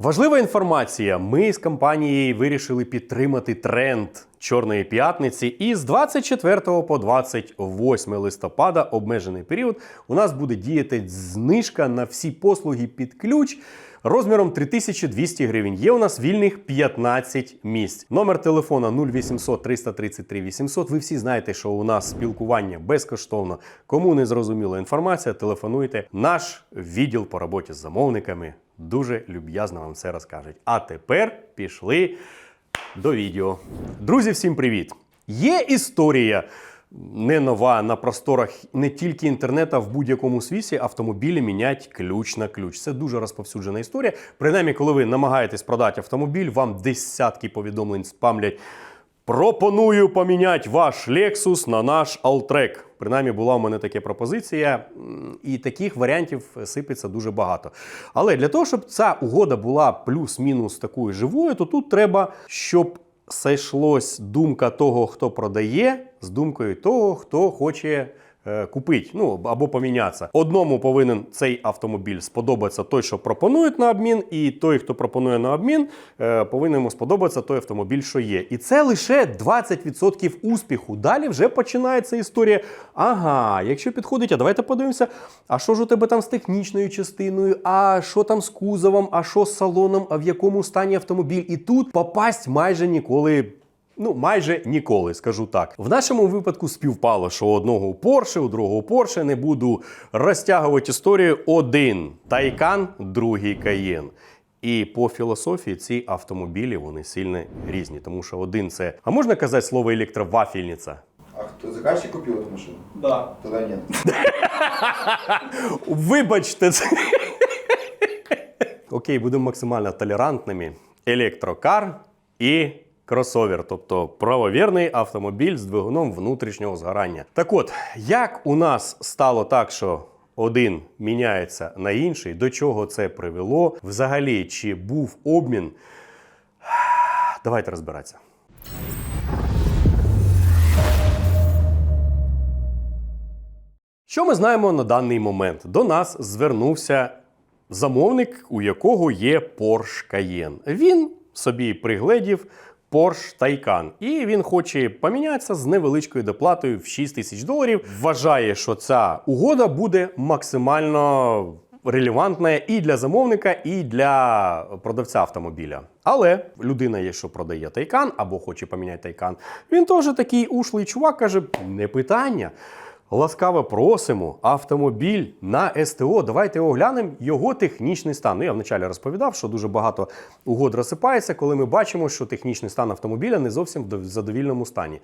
Важлива інформація. Ми з компанією вирішили підтримати тренд Чорної п'ятниці. І з 24 по 28 листопада, обмежений період, у нас буде діяти знижка на всі послуги під ключ. Розміром 3200 гривень. Є у нас вільних 15 місць. Номер телефона 0800 333 800. Ви всі знаєте, що у нас спілкування безкоштовно. Кому не зрозуміла інформація, телефонуйте. Наш відділ по роботі з замовниками дуже люб'язно вам все розкажуть. А тепер пішли до відео. Друзі, всім привіт! Є історія не нова на просторах не тільки інтернету, а в будь-якому світі автомобілі міняють ключ на ключ. Це дуже розповсюджена історія. Принаймні, коли ви намагаєтесь продати автомобіль, вам десятки повідомлень спамлять. Пропоную поміняти ваш Lexus на наш Alltrack. Принаймні була у мене така пропозиція, і таких варіантів сипеться дуже багато. Але для того, щоб ця угода була плюс-мінус такою живою, то тут треба, щоб сійшлось думка того, хто продає, з думкою того, хто хоче купити, ну або помінятися. Одному повинен цей автомобіль сподобатися той, що пропонують на обмін, і той, хто пропонує на обмін, е, повинен йому сподобатися той автомобіль, що є. І це лише 20% успіху. Далі вже починається історія. Ага, якщо підходить, а давайте подивимося, а що ж у тебе там з технічною частиною, а що там з кузовом, а що з салоном, а в якому стані автомобіль. І тут попасть майже ніколи. Ну, майже ніколи, скажу так. В нашому випадку співпало, що у одного у Porsche, у другого Porsche не буду розтягувати історію. Один Тайкан, другий Каєн. І по філософії ці автомобілі вони сильно різні, тому що один це. А можна казати слово електровафельниця? А кто заказчик купил эту машину? Да. Тогда нет. Вибачте, це. Окей, будемо максимально толерантними. Електрокар і кросовер, тобто правовірний автомобіль з двигуном внутрішнього згорання. Так от, як у нас стало так, що один міняється на інший, до чого це привело? Взагалі, чи був обмін? Давайте розбиратися. Що ми знаємо на даний момент? До нас звернувся замовник, у якого є Porsche Cayenne. Він собі пригледів Porsche Taycan. І він хоче помінятися з невеличкою доплатою в 6 тисяч доларів. Вважає, що ця угода буде максимально релевантна і для замовника, і для продавця автомобіля. Але людина є, що продає Тайкан або хоче поміняти Тайкан. Він теж такий ушлий чувак каже: не питання. Ласкаво просимо автомобіль на СТО. Давайте оглянемо його технічний стан. Ну, я вначалі розповідав, що дуже багато угод розсипається, коли ми бачимо, що технічний стан автомобіля не зовсім в задовільному стані.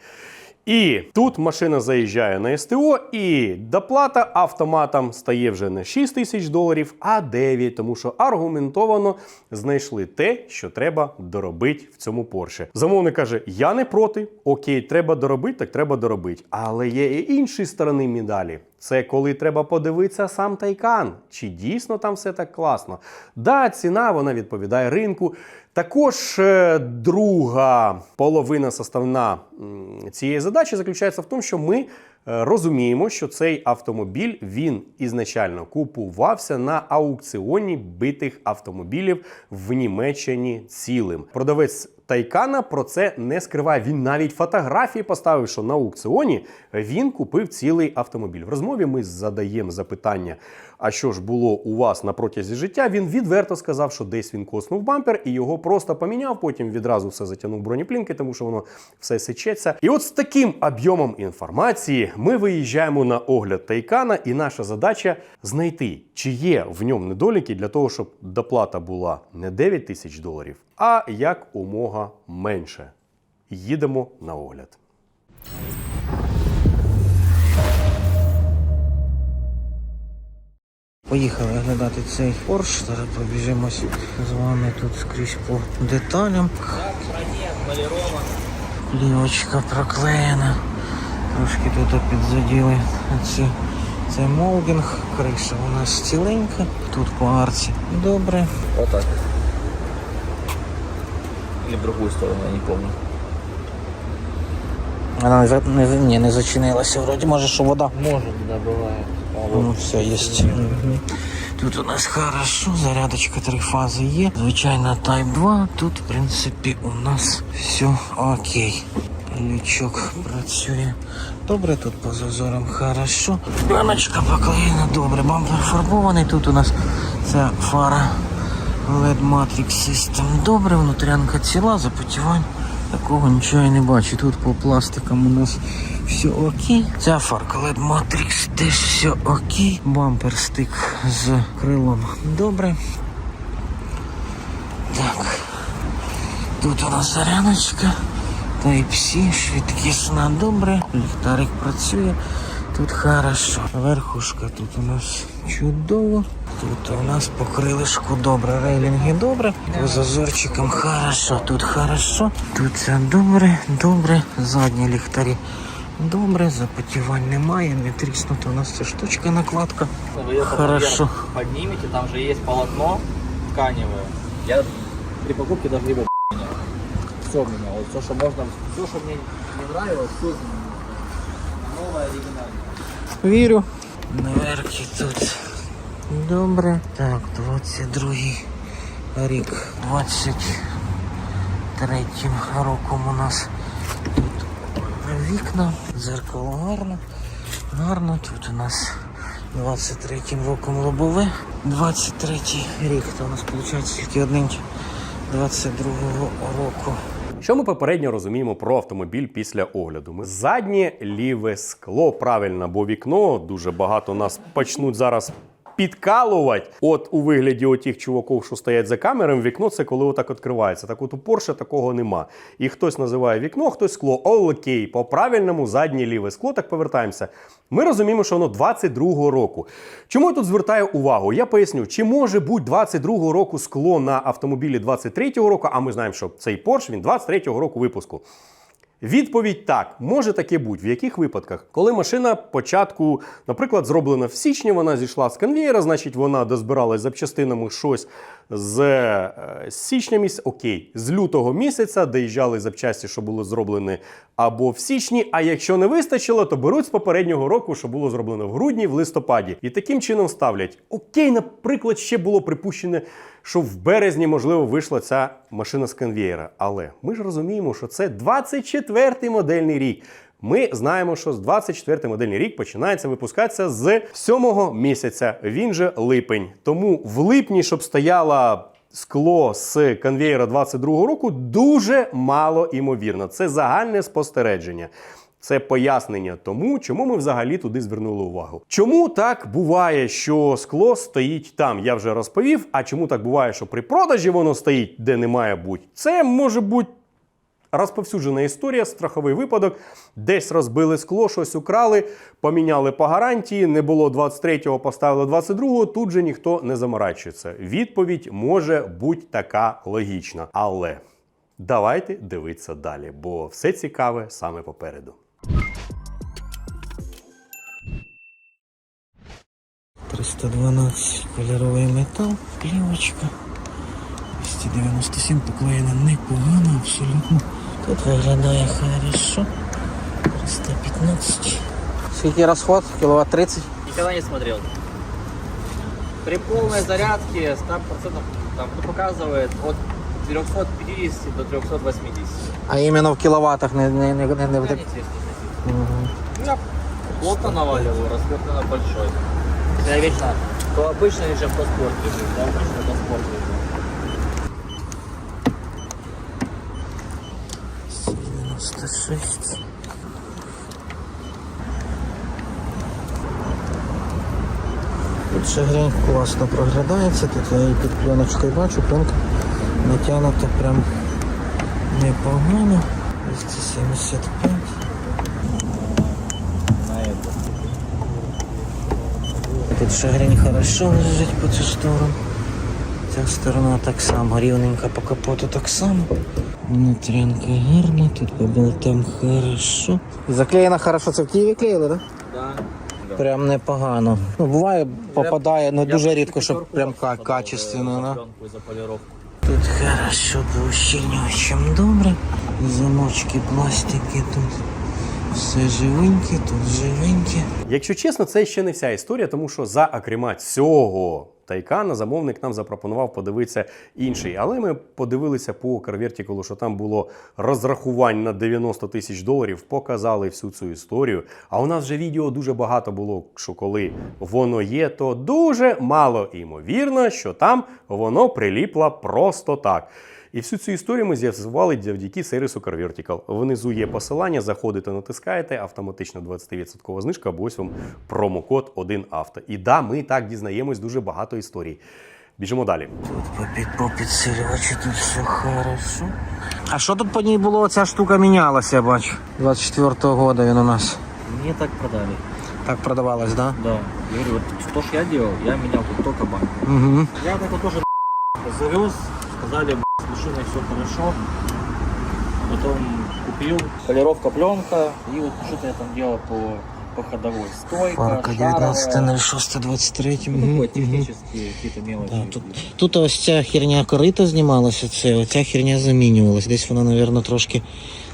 І тут машина заїжджає на СТО, і доплата автоматом стає вже не 6 тисяч доларів, а 9, тому що аргументовано знайшли те, що треба доробити в цьому Порше. Замовник каже: Я не проти, окей, треба доробити, так треба доробити. Але є і інші сторони медалі. Це коли треба подивитися сам Тайкан, чи дійсно там все так класно. Да, ціна вона відповідає ринку. Також е, друга половина составна цієї задачі заключається в тому, що ми е, розуміємо, що цей автомобіль він ізначально купувався на аукціоні битих автомобілів в Німеччині цілим. Продавець Тайкана про це не скриває. Він навіть фотографії поставив, що на аукціоні він купив цілий автомобіль. В розмові ми задаємо запитання: а що ж було у вас на протязі життя? Він відверто сказав, що десь він коснув бампер і його просто поміняв. Потім відразу все затягнув бронеплінки, тому що воно все сечеться. І от з таким об'ємом інформації ми виїжджаємо на огляд Тайкана, і наша задача знайти, чи є в ньому недоліки для того, щоб доплата була не 9 тисяч доларів, а як умога менше. Їдемо на огляд. Поїхали оглядати цей Порш. Зараз пробіжимось з вами тут скрізь по деталям. Плівочка проклеєна. Трошки тут підзаділи ці. Це молдинг, криша у нас ціленька. Тут по арці добре. Вот так. Или в другую сторону, я не помню. Вона не, за- не, не зачинилася. Вроді може, що вода. Может, да, бывает. А Ну, все. Мгм. Тут у нас хорошо, зарядочка три фази є. Звичайно, Type 2. Тут, в принципі, у нас все окей. Лючок працює. Добре, тут по зазорам хорошо. Раночка поклеєна, добре. Бампер фарбований. Тут у нас ця фара LED Matrix System. Добре, внутрянка ціла, запотівань. Такого нічого я не бачу. Тут по пластикам у нас все окей. Ця фарка LED Matrix теж все окей. Бампер стик з крилом. Добре. Так. Тут у нас заряночка. Type-C, швидкісна добре. Ліхтарик працює. Тут хорошо. Верхушка тут у нас чудово. Тут у нас по крилишку добре. Рейлінги добре. По зазорчикам хорошо. Тут хорошо. Тут все добре, добре. Задні ліхтарі добре. Запотівань немає. Не тріснута у нас ця штучка накладка. Вы ее Хорошо. вверх поднимете, там же есть полотно тканевое. Я при покупке даже его менял. Все менял. Вот все, что можно, все, что мне не нравилось, все изменил. Новое, оригинальное. Вірю. Наверхи тут добре. Так, 22 рік. 23 роком у нас тут вікна, дзеркало гарно. Гарно. Тут у нас 23 роком лобове. 23 рік. То у нас виходить тільки один 22 року. Що ми попередньо розуміємо про автомобіль після огляду? Ми заднє ліве скло, правильно, бо вікно дуже багато нас почнуть зараз. Підкалувати, от у вигляді отих чуваків, що стоять за камерами, вікно це коли отак відкривається. Так от у Porsche такого нема. І хтось називає вікно, хтось скло. Окей, по правильному заднє ліве скло. Так повертаємося. Ми розуміємо, що воно 22-го року. Чому я тут звертаю увагу? Я поясню, чи може бути 22-го року скло на автомобілі 23-го року, а ми знаємо, що цей Porsche, він 23-го року випуску. Відповідь так, може таке бути. В яких випадках? Коли машина початку, наприклад, зроблена в січні, вона зійшла з конвієра, значить вона дозбиралась запчастинами щось з е, січня місяця, окей, з лютого місяця доїжджали запчасті, що були зроблені або в січні. А якщо не вистачило, то беруть з попереднього року, що було зроблено в грудні, в листопаді. І таким чином ставлять. Окей, наприклад, ще було припущене, що в березні, можливо, вийшла ця машина з конвієра. Але ми ж розуміємо, що це 24-й модельний рік. Ми знаємо, що з 24 модельний рік починається випускатися з 7 місяця. Він же липень. Тому в липні, щоб стояла скло з конвеєра 22 року, дуже мало імовірно. Це загальне спостереження. Це пояснення тому, чому ми взагалі туди звернули увагу. Чому так буває, що скло стоїть там? Я вже розповів. А чому так буває, що при продажі воно стоїть, де не має бути? Це може бути розповсюджена історія, страховий випадок. Десь розбили скло, щось украли, поміняли по гарантії. Не було 23-го, поставили 22-го. Тут же ніхто не заморачується. Відповідь може бути така логічна. Але давайте дивитися далі, бо все цікаве саме попереду. — 312 кольоровий метал, плівочка. 297 поклеєна непогано, абсолютно. Тут виглядає хорошо. 315. Скільки розход? Кіловат 30? Никогда не смотрел. При полной зарядке 100% там, ну, показывает от 450 до 380. А іменно в кіловатах не, не, не, не, не, Я не не честно. Ну, Я плотно наваливаю, расход на большой. Я вечно, то обычно еще автоспорт лежит, да, обычно автоспорт лежит. 96. Тут ще грінь класно проглядається, тут я її під пленочкою бачу, пленка натягнута прям непогано. 275. На это. Тут шагрень хорошо лежить по цю сторону. Ця сторона так само, рівненька по капоту так само. Внутрянка гарна, тут по болтам хорошо. Заклеєна хорошо, це в Києві клеїли, так? Да. Прям непогано. Ну, буває, попадає, ну Я дуже рідко, щоб прям качественно, за полировку. Тут хорошо по ущільнювачам добре. Замочки, пластики тут. Все живеньке, тут живеньке. Якщо чесно, це ще не вся історія, тому що за окрема цього Тайкана, замовник нам запропонував подивитися інший. Але ми подивилися по Карвертікулу, що там було розрахувань на 90 тисяч доларів, показали всю цю історію. А у нас вже відео дуже багато було, що коли воно є, то дуже мало імовірно, що там воно приліпло просто так. І всю цю історію ми з'ясували завдяки сервісу CarVertical. Внизу є посилання, заходите, натискаєте, автоматично 20% знижка, або ось вам промокод 1авто. І да, ми так дізнаємось дуже багато історій. Біжимо далі. Попід, попідсилювачі тут все хорошо. А що тут по ній було? Оця штука мінялася, я бачу. 24-го года він у нас. Мне так продали. Так продавалась, да? Да. Я говорю, вот то, что я делал, я менял тут только банк. Угу. Я вот это тоже завез, сказали, с машиной все хорошо. Потом купил, полировка пленка, и вот что-то я там делал по, по ходовой. Стойка, Парка шаровая. 19.06.23. Ну, мгм. технические какие-то мелочи. Да, тут, тут ось ця херня корита знімалася, це, оця херня замінювалась. Десь вона, мабуть, трошки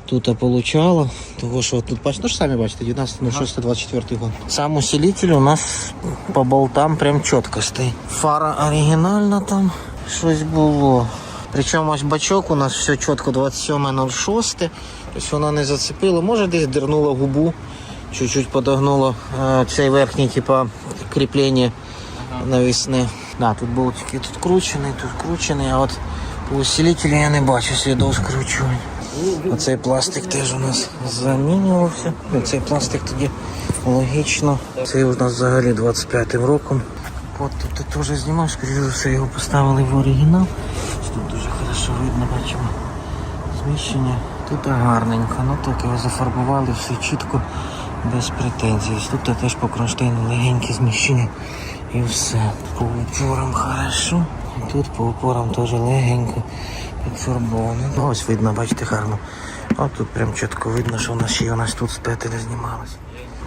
тут получала. Того, що тут бачите, ну ж самі бачите, 19.06.24 год. Сам усилитель у нас по болтам прям чітко стоїть. Фара оригінальна там, щось було. Причому ось бачок у нас все чітко 27.06. Тобто вона не зацепила. Може десь дернула губу, чуть-чуть подогнуло е, цей верхній, типа, кріплення навісне. Да, тут болтики тут кручений, тут кручений, а от по усилителю я не бачу слідів скручувань. Оцей пластик теж у нас замінювався. Оцей пластик тоді логічно. Цей у нас взагалі 25-м роком. От тут ти теж знімав, скоріше за все його поставили в оригінал. Тут дуже хорошо видно, бачимо зміщення. Тут гарненько, ну так його зафарбували, все чітко, без претензій. Тут теж по кронштейну легеньке зміщення і все. По упорам хорошо. Тут по упорам теж легенько підфарбовано. Ну, Ось видно, бачите, гарно. А тут прям чітко видно, що у нас ще у нас тут з петель знімалось.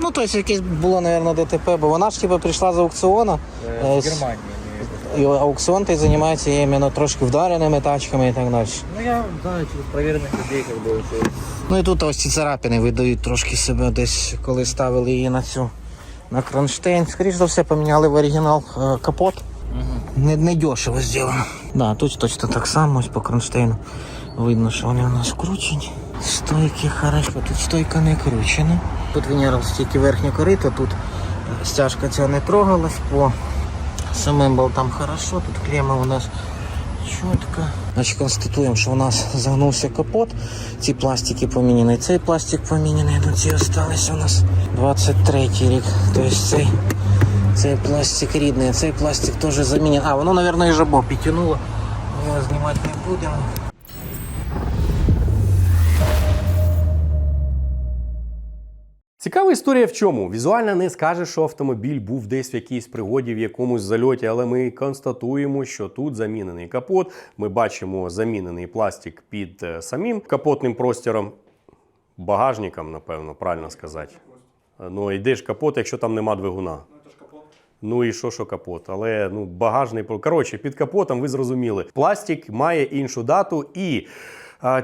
Ну, тобто якесь було, мабуть, ДТП, бо вона ж типу прийшла з аукціону. Э, Э, в с- Германии. имею в виду. І аукціон той займається іменно трошки вдареними тачками і так далі. Ну я, да, через проверенных людей как бы уже. Ну і тут ось ці царапини видають трошки себе десь, коли ставили її на цю на кронштейн. Скоріше за все, поміняли в оригінал е, капот. Не, не дешево зроблено. Да, тут точно так само, ось по кронштейну. Видно, що вони у нас вкручені. Стойки хорошо, тут стойка не кручена. Тут Венера тільки верхня корита, тут е, стяжка ця не трогалась по самим болтам хорошо, тут клема у нас чітко. Значить, констатуємо, що у нас загнувся капот. Ці пластики поміняні, цей пластик поміняний, ну ці залишилися у нас 23 рік. Тобто цей, цей пластик рідний, цей пластик теж замінений. А, воно, мабуть, і жабо підтягнуло. Ми його знімати не будемо. Цікава історія в чому? Візуально не скаже, що автомобіль був десь в якійсь пригоді, в якомусь зальоті, але ми констатуємо, що тут замінений капот. Ми бачимо замінений пластик під е, самим капотним простіром, багажником, напевно, правильно сказати. Ну, йде ж капот, якщо там нема двигуна. Ну і що, що капот? Але ну багажний коротше, під капотом ви зрозуміли. Пластик має іншу дату. І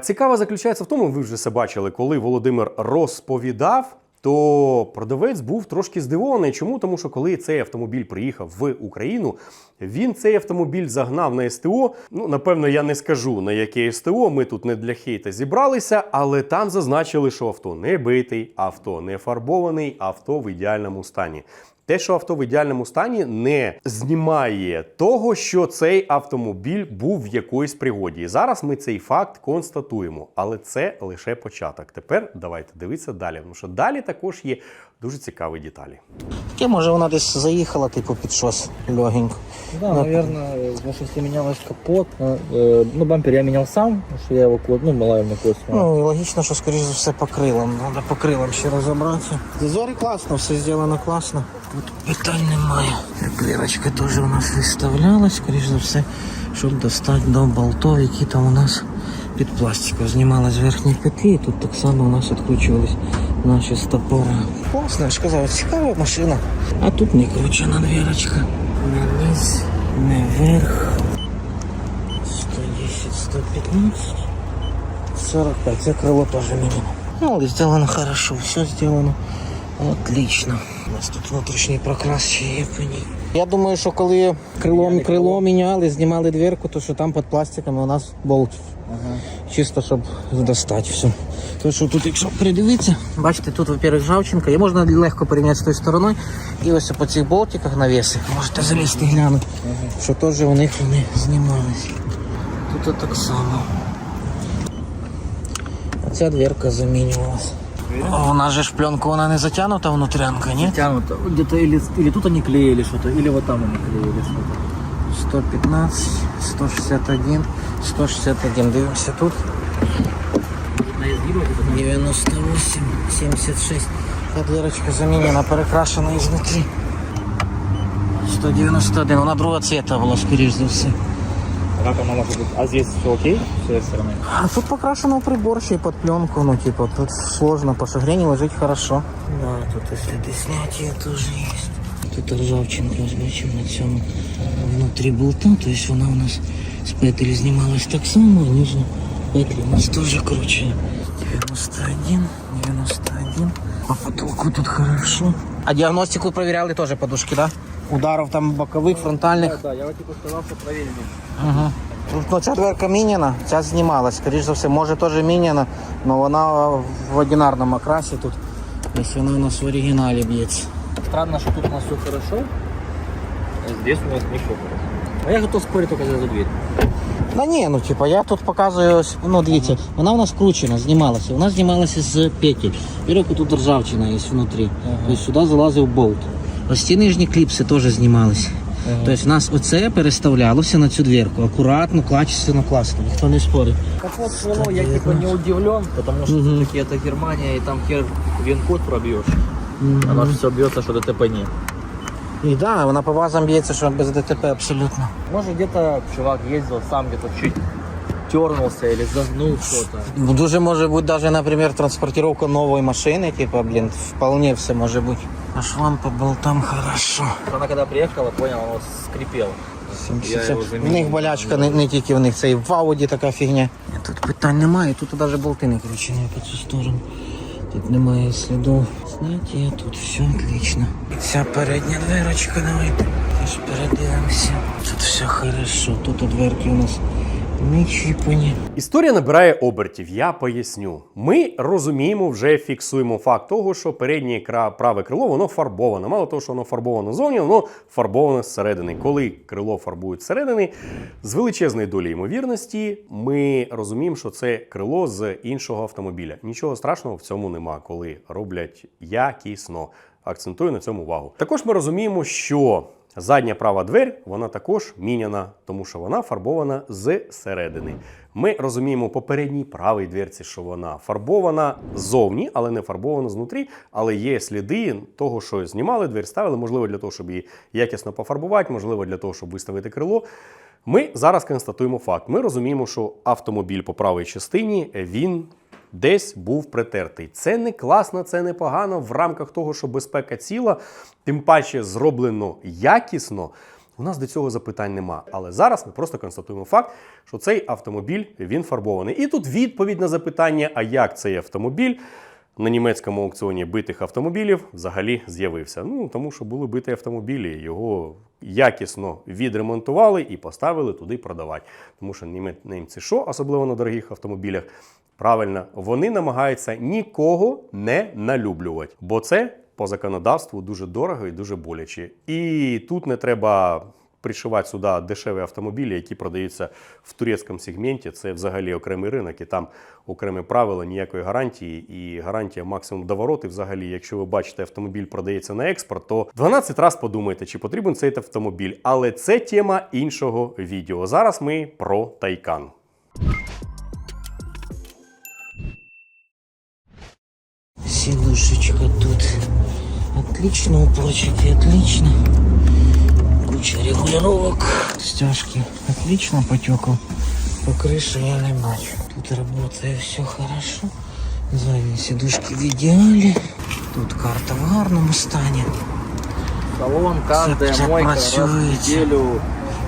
цікаво заключається в тому, ви вже це бачили, коли Володимир розповідав. То продавець був трошки здивований. Чому? Тому що коли цей автомобіль приїхав в Україну, він цей автомобіль загнав на СТО. Ну, напевно, я не скажу на яке СТО. Ми тут не для хейта зібралися, але там зазначили, що авто не битий, авто не фарбований, авто в ідеальному стані. Те, що авто в ідеальному стані, не знімає того, що цей автомобіль був в якоїсь пригоді. І зараз ми цей факт констатуємо, але це лише початок. Тепер давайте дивитися далі, тому що далі також є дуже цікаві деталі. Таке, може, вона десь заїхала, типу, під щось легенько. Да, наверное, может, если менялась капот, э, э, ну, бампер я менял сам, потому что я его код, ну, малая на код. Ну, і логічно, що скоріш за все по крилам. Треба по крилам ще розібратися. Зазорі класно, все зроблено класно. Тут питань немає. Клірочка теж у нас виставлялась, скоріш за все, щоб достати до болтов, які там у нас під пластиком. Знімалась верхні петлі, і тут так само у нас відкручувались наші стопори. Класно, я ж казав, цікава машина. А тут не кручена дверочка. Не низ, не вверх. 110, 115. 45, це крило теж мінімум. Ну, але сделано хорошо, все сделано Отлично. У нас тут внутрішній прокрас ще є по ній. Я думаю, що коли крило, крило міняли, знімали дверку, то що там під пластиками у нас болт. Чисто, щоб достати все. То що тут, якщо придивитися, бачите, тут, во-первых, ржавчинка, і можна легко порівняти з тою стороною. І ось по цих болтиках навіси можете залізти глянути, що теж у них вони знімались. Тут так само. А ця дверка замінювалась. Нас же ж пленка, вона не затягнута внутрянка, ні? Тянуто. Где-то или, или тут они клеили что-то, или вот там они клеили что-то. 115, 161, 161. Дивимося тут. На изгибах это 98, 76. Та дверочка замінена, перекрашена ізнутрі. 191. Вона друга цвета була, скоріш за все. Как оно может быть? А здесь все окей с этой стороны? А тут покрашено в прибор ще й під пленку, ну типа тут сложно, по шагрені лежить хорошо. Да, тут і сліди снятия теж є. Тут ржавчинка, ось бачимо на цьому внутрі болта, то есть вона у нас з петель знімалась так само, а нижня петлі у нас теж круче. 91, 91. По потолку тут хорошо. А діагностику проверяли теж подушки, да? Ударов там бокових, фронтальних. Да, я вот типа сказал, что проверили. Ага. Ну, ця дверка міняна, ця знімалась, скоріш за все, може теж міняна, але вона в одинарному окрасі тут. Ось вона у нас в оригіналі б'ється. Странно, что тут у нас все хорошо, а здесь у нас не все хорошо. А я готов спорить только за дверь. Да ні, ну типа я тут показую, ось, ну дивіться, вона у нас вкручена, знімалася. Вона знімалася з петель. Вірок тут ржавчина є внутрі. Тобто сюди залазив болт. Ось ці нижні кліпси теж знімалися. Тобто в нас оце переставлялося на цю дверку. Акуратно, качественно, класно, ніхто не спорить. Так вот, крыло, я типа не удивлен, потому что Мгм. все-таки это Германия, и там хер вин-код пробьешь. Оно же все бьется, что ДТП нет. І да, вона по базам б'ється, що без ДТП абсолютно. Может где-то чувак ездил сам где-то чуть тернулся или загнул что-то. Дуже може бути даже, наприклад, транспортировка нової машини, типа, блін, вполне все може бути. А шлам по болтам хорошо. Она когда приехала, понял, оно скрипело. Я його В них болячка не, не тільки в них, це і в Ауді така фігня. Тут питань немає, тут навіть болти не кручені по цю сторону. Тут немає слідів. Знаєте, тут все отлично. Ця передня дверочка, давайте теж передивимося. Тут все хорошо, тут дверки у нас не чіпані. Історія набирає обертів. Я поясню. Ми розуміємо, вже фіксуємо факт того, що переднє праве крило воно фарбоване. Мало того, що воно фарбовано ззовні, воно фарбоване зсередини. Коли крило фарбують зсередини, з величезної долі ймовірності, ми розуміємо, що це крило з іншого автомобіля. Нічого страшного в цьому нема, коли роблять якісно. Акцентую на цьому увагу. Також ми розуміємо, що задня права двері вона також міняна, тому що вона фарбована зсередини. Ми розуміємо по передній правій дверці, що вона фарбована ззовні, але не фарбована знутрі. Але є сліди того, що знімали двері, ставили, можливо, для того, щоб її якісно пофарбувати, можливо, для того, щоб виставити крило. Ми зараз констатуємо факт. Ми розуміємо, що автомобіль по правій частині він десь був притертий. Це не класно, це не погано в рамках того, що безпека ціла, тим паче зроблено якісно. У нас до цього запитань нема. Але зараз ми просто констатуємо факт, що цей автомобіль він фарбований. І тут відповідь на запитання, а як цей автомобіль на німецькому аукціоні битих автомобілів взагалі з'явився. Ну тому що були биті автомобілі, його якісно відремонтували і поставили туди продавати. Тому що німці що, особливо на дорогих автомобілях, правильно, вони намагаються нікого не налюблювати, бо це по законодавству дуже дорого і дуже боляче. І тут не треба пришивати сюди дешеві автомобілі, які продаються в турецькому сегменті. Це взагалі окремий ринок, і там окремі правила, ніякої гарантії, і гарантія максимум до ворот. І взагалі, якщо ви бачите, автомобіль продається на експорт, то 12 разів подумайте, чи потрібен цей автомобіль. Але це тема іншого відео. Зараз ми про Тайкан. Сидушечка тут. Отлично, упорчики, отлично. Куча регулировок. Стяжки. Отлично потекал. По крыше я не бачу. Тут работает все хорошо. Задние сидушки в идеале. Тут карта в гарному стані. Салон, каждая Все мойка раз в працюється. неделю.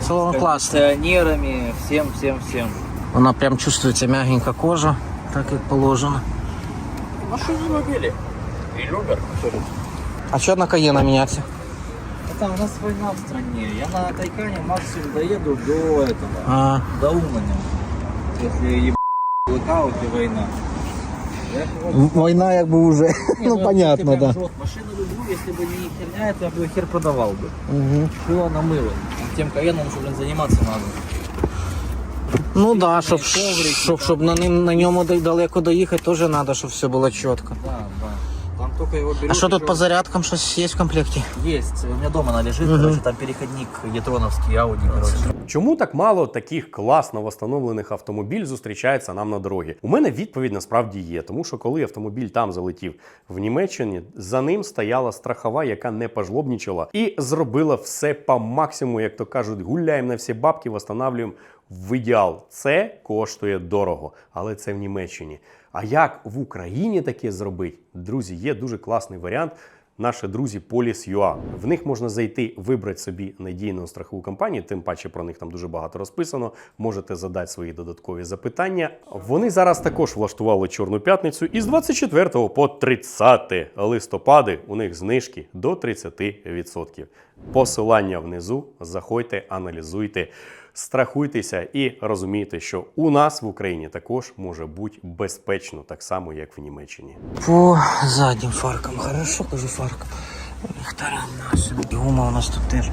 Салон с класний. кондиционерами, всем, всем, всем. Вона прям чувствується мягенька кожа, так як положено. Машину любили. И любят. Что тут? А що на Каєна мінятися? Это у нас война в стране. Я на Тайкане максимум доеду до этого, А, до Уманя. Если еб... блокаут и война. Я війна якби вже. Не, Ну, я, понятно, кстати, прям да. жёст. Машину люблю, если бы не херня, это я бы хер продавал бы. Угу. Шило на мыло. А Тем каеном уже, блин, заниматься надо. Ну да, щоб, щоб, щоб на, ним, на ньому далеко доїхати, теж треба, щоб все було чітко. Да, да. Там только его берешь. А що тут по зарядкам щось є в комплекті? Есть. У меня дома она лежит, короче, там переходник етроновский, Audi, короче. Чому так мало таких класно встановлених автомобіль зустрічається нам на дорогі? У мене відповідь насправді є, тому що коли автомобіль там залетів в Німеччині, за ним стояла страхова, яка не пожлобнічала і зробила все по максимуму, як то кажуть, гуляємо на всі бабки, восстанавлюємо в ідеал. Це коштує дорого, але це в Німеччині. А як в Україні таке зробити? Друзі, є дуже класний варіант. Наші друзі Police.ua. В них можна зайти, вибрати собі надійну страхову компанію, тим паче про них там дуже багато розписано. Можете задати свої додаткові запитання. Вони зараз також влаштували Чорну п'ятницю і з 24 по 30 листопади у них знижки до 30%. Посилання внизу. Заходьте, аналізуйте. Страхуйтеся і розумійте, що у нас в Україні також може бути безпечно, так само як в Німеччині. По заднім фаркам. Хорошо, кажу фаркам. Ліхтарям нашим. Гума у нас тут теж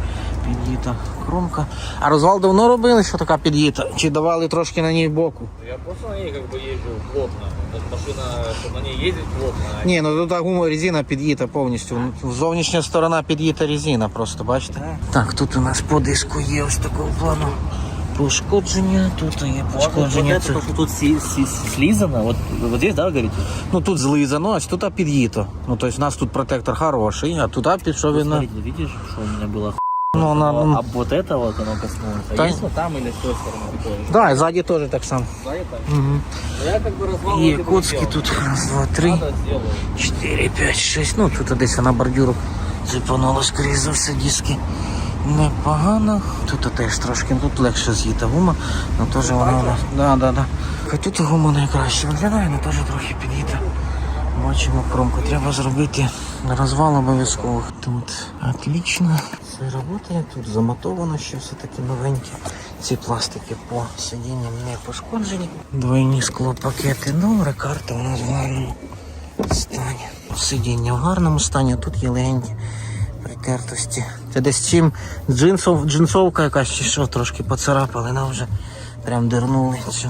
під'їта кромка. А розвал давно робили, що така під'їта? Чи давали трошки на ній боку? Я просто на ней как бы езжу плотно. Машина, чтобы на ней ездить плотно. Ні, ну тут гума резина під'їта повністю. Зовнішня сторона під'їта резина, просто бачите? Так, тут у нас по диску є ось такого плану Пошкодження, тут є Вот, вот пошкодження. это, Це... то, что тут си- си- слизано, вот, вот здесь, да, вы говорите? Ну тут злизано, ось тут під'їто. Ну тобто у нас тут протектор хороший, а туди пішов він. на- Смотрите, видишь, что у меня было Ну, на... А а вот это вот оно коснулось. А Да. есть вот там или с той стороны такое же? Да, і ззаді теж так само. Да, это? Угу. Ну, Я как бы развал Є вроде бы коцки сделал. тут. Раз, два, три, Надо сделаю. чотири, п'ять, шість. Ну тут десь на бордюру зіпануло, скоріше за все, диски. Непогано. Тут теж трошки, тут легше з'їта гума, але теж вона у нас. Да, да, да. Тут гума найкраще виглядає, але теж трохи під'їта. Бачимо кромку. Треба зробити розвал обов'язково. Тут отлично. Все працює, тут замотовано ще все таки новеньке. Ці пластики по сидінням не пошкоджені. Двойні склопакети добре, карта у нас в гарному стані. Сидіння в гарному стані, тут є легенькі притертості. Це десь чим джинсов, джинсовка якась чи що трошки поцарапали, нам вже прям дернули цю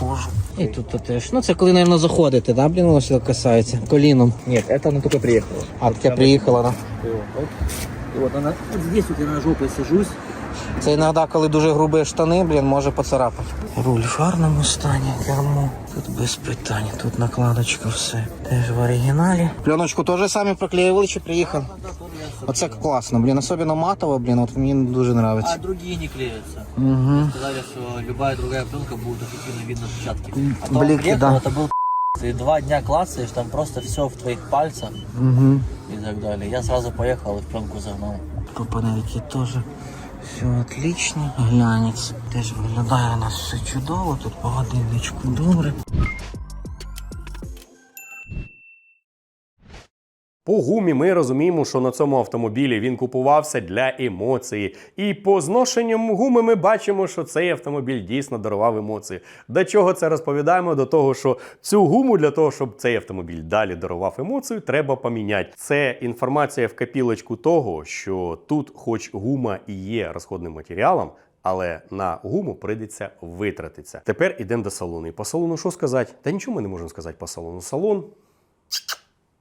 кожу. І тут теж. Ну це коли, мабуть, заходите, да, блін, воно сюди касається. Коліном. Нет, это она тільки приїхала. А таке приїхала, да. И вот. И вот она, вот здесь вот я на жопой сажусь. Це іноді, коли дуже грубі штани, блін, може поцарапати. Руль в гарному стані, кермо. Тут без питань, тут накладочка все. Теж в оригіналі. Пленочку теж самі проклеювали чи приїхали? Оце класно, блін, особливо матово, блін, от мені дуже А подобається. другие не клеятся. Угу. Сказали, что любая другая пленка будет эффективно видно отпечатки. А то Блики, приехал, да. это был ты два дня клацаешь, там просто все в твоих пальцах Угу. и так далее. Я сразу поехал и в пленку загнал. По панельки теж все отлично. Глянець. Теж виглядає у нас все чудово, тут по годинничку добре. По гумі ми розуміємо, що на цьому автомобілі він купувався для емоції. І по зношенням гуми ми бачимо, що цей автомобіль дійсно дарував емоції. До чого це розповідаємо? До того, що цю гуму для того, щоб цей автомобіль далі дарував емоцію, треба поміняти. Це інформація в капілочку того, що тут, хоч гума і є розходним матеріалом. Але на гуму прийдеться витратитися. Тепер ідемо до салону. І по салону що сказати? Та нічого ми не можемо сказати по салону. Салон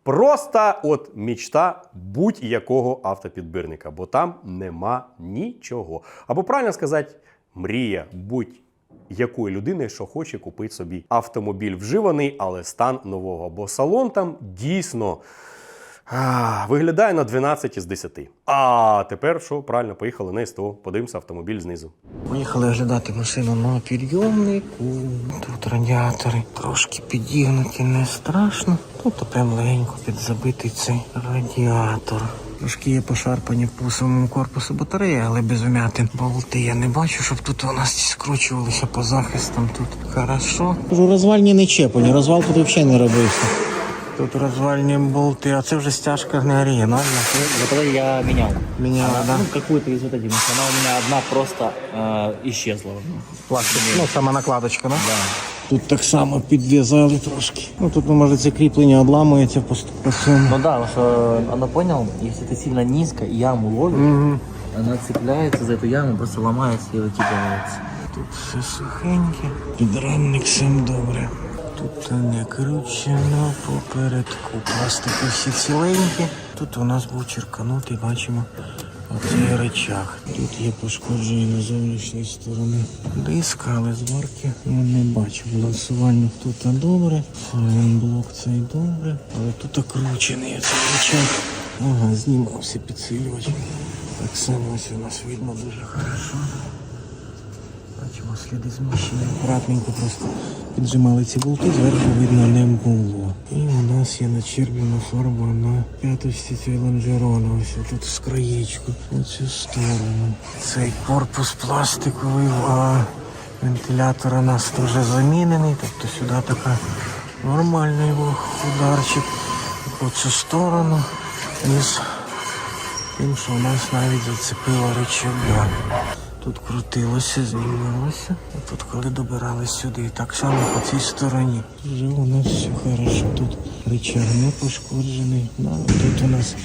Просто от мічта будь-якого автопідбирника, бо там нема нічого. Або правильно сказати, мрія будь-якої людини, що хоче купити собі автомобіль вживаний, але стан нового. Бо салон там дійсно. Виглядає на 12 із 10. А тепер що? Правильно, поїхали на СТО, подивимося автомобіль знизу. Поїхали оглядати машину на підйомнику. Тут радіатори трошки підігнуті, не страшно. Тут прям легенько підзабитий цей радіатор. Трошки є пошарпані по самому корпусу батареї, але без вмятин. Болти я не бачу, щоб тут у нас скручувалися по захистам. Тут хорошо. Кажу, розвальні не чепані, розвал тут взагалі не робився. Тут розвальні болти, а це вже стяжка не оригінальна. Вот это я менял. Меняла, Она, да? Ну, какую-то из вот этих. потому что Она у меня одна просто э, исчезла. Пластик. Ну, сама накладочка, да? Тут так само підв'язали трошки. Ну тут, ну, може, це кріплення обламується по, по цьому. Ну да, потому что она понял, если ты сильно низко и яму ловишь, она цепляется за эту яму, просто ломается и выкидывается. Тут все сухеньке. Підрамник всім добре. Тут не кручено попередку. Пластики всі ціленькі. Тут у нас був черканутий, бачимо. Оцей речах. Тут є пошкодження з зовнішньої сторони диска, але зварки я не бачу. Балансування тут добре. блок цей добре. Але тут окручений цей речах. Ага, знімався підсилювач. Так само ось у нас видно дуже хорошо. Бачимо сліди зміщення. Акуратненько просто піджимали ці болти, зверху видно не було. І у нас є начерблена фарба на п'ятості цієї лонжерона. Ось тут з краєчку. У цю сторону. Цей корпус пластиковий, а вентилятор у нас теж замінений. Тобто сюди така нормальний був ударчик. По цю сторону. Із тим, що у нас навіть зацепило речага. Тут крутилося, знімалося. А тут коли добирались сюди, і так само по цій стороні. Вже у нас все хорошо. Тут речаг не пошкоджений. Да, тут у нас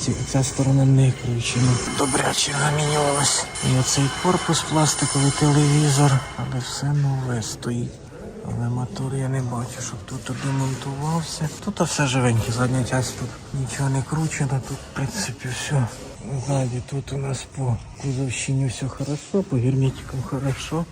ці, ця сторона не кручена. Добряче замінювалось. І оцей корпус пластиковий телевізор. Але все нове стоїть. Але мотор я не бачу, щоб тут демонтувався. Тут все живеньке, задня часть тут нічого не кручено, тут в принципі все. Ззаді тут у нас по кузовщине все хорошо, по герметикам хорошо.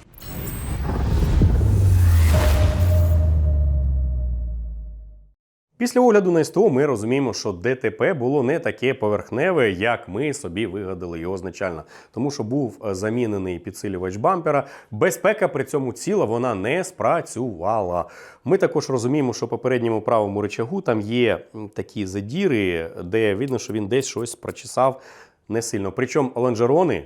Після огляду на СТО ми розуміємо, що ДТП було не таке поверхневе, як ми собі вигадали його значально. Тому що був е, замінений підсилювач бампера. Безпека при цьому ціла вона не спрацювала. Ми також розуміємо, що по передньому правому рычагу там є такі задіри, де видно, що він десь щось прочесав не сильно. Причому лонжерони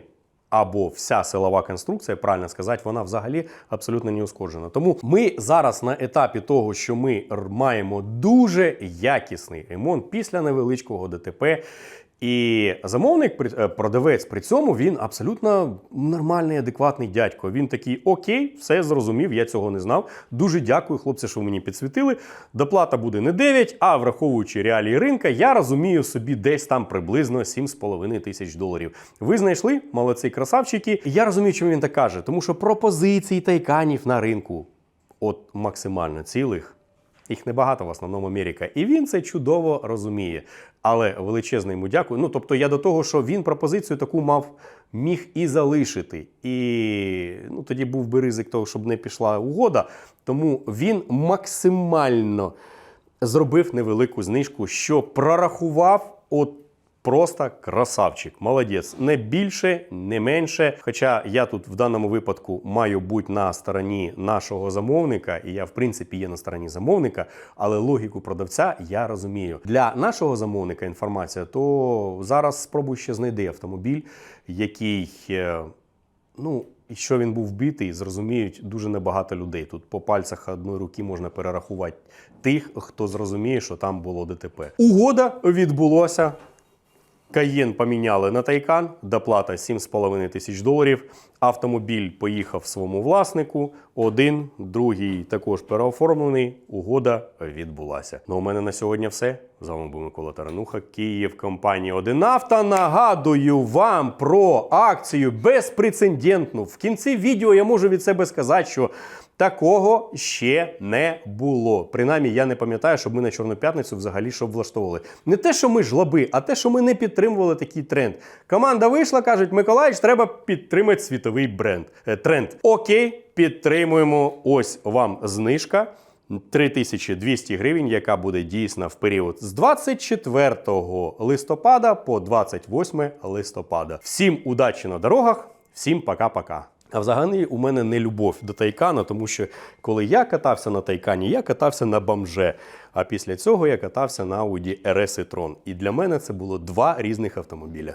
або вся силова конструкція, правильно сказати, вона взагалі абсолютно не ускоджена. Тому ми зараз на етапі того, що ми маємо дуже якісний ремонт після невеличкого ДТП. І замовник, е, продавець при цьому він абсолютно нормальний, адекватний дядько. Він такий: окей, все зрозумів, я цього не знав. Дуже дякую, хлопці, що ви мені підсвітили. Доплата буде не 9, а враховуючи реалії ринка, я розумію собі десь там приблизно 7,5 тисяч доларів. Ви знайшли молодці красавчики. Я розумію, чому він так каже, тому що пропозицій тайканів на ринку от максимально цілих. Їх небагато в основному Америка. І він це чудово розуміє. Але величезне йому дякую. Ну тобто я до того, що він пропозицію таку мав міг і залишити. І ну, тоді був би ризик того, щоб не пішла угода. Тому він максимально зробив невелику знижку, що прорахував от. Просто красавчик, молодець. Не більше, не менше. Хоча я тут в даному випадку маю бути на стороні нашого замовника, і я, в принципі, є на стороні замовника, але логіку продавця я розумію. Для нашого замовника інформація, то зараз спробуй ще знайди автомобіль, який. е, Ну, що він був вбитий, зрозуміють дуже небагато людей. Тут по пальцях одної руки можна перерахувати тих, хто зрозуміє, що там було ДТП. Угода відбулося. Каєн поміняли на Тайкан, доплата 7,5 тисяч доларів. Автомобіль поїхав своєму власнику. Один, другий також переоформлений. Угода відбулася. Ну, у мене на сьогодні все. З вами був Микола Тарануха, Київ, компанія Одинавто. Нагадую вам про акцію безпрецедентну. В кінці відео я можу від себе сказати, що Такого ще не було. Принаймні, я не пам'ятаю, щоб ми на Чорну п'ятницю взагалі що влаштовували. Не те, що ми жлоби, а те, що ми не підтримували такий тренд. Команда вийшла, кажуть, Миколаївич, треба підтримати світовий бренд. Е, тренд. Окей, підтримуємо. Ось вам знижка. 3200 гривень, яка буде дійсна в період з 24 листопада по 28 листопада. Всім удачі на дорогах, всім пока-пока. А взагалі у мене не любов до Тайкана, тому що коли я катався на Тайкані, я катався на бомже. А після цього я катався на Audi RS e-tron. І для мене це було два різних автомобіля.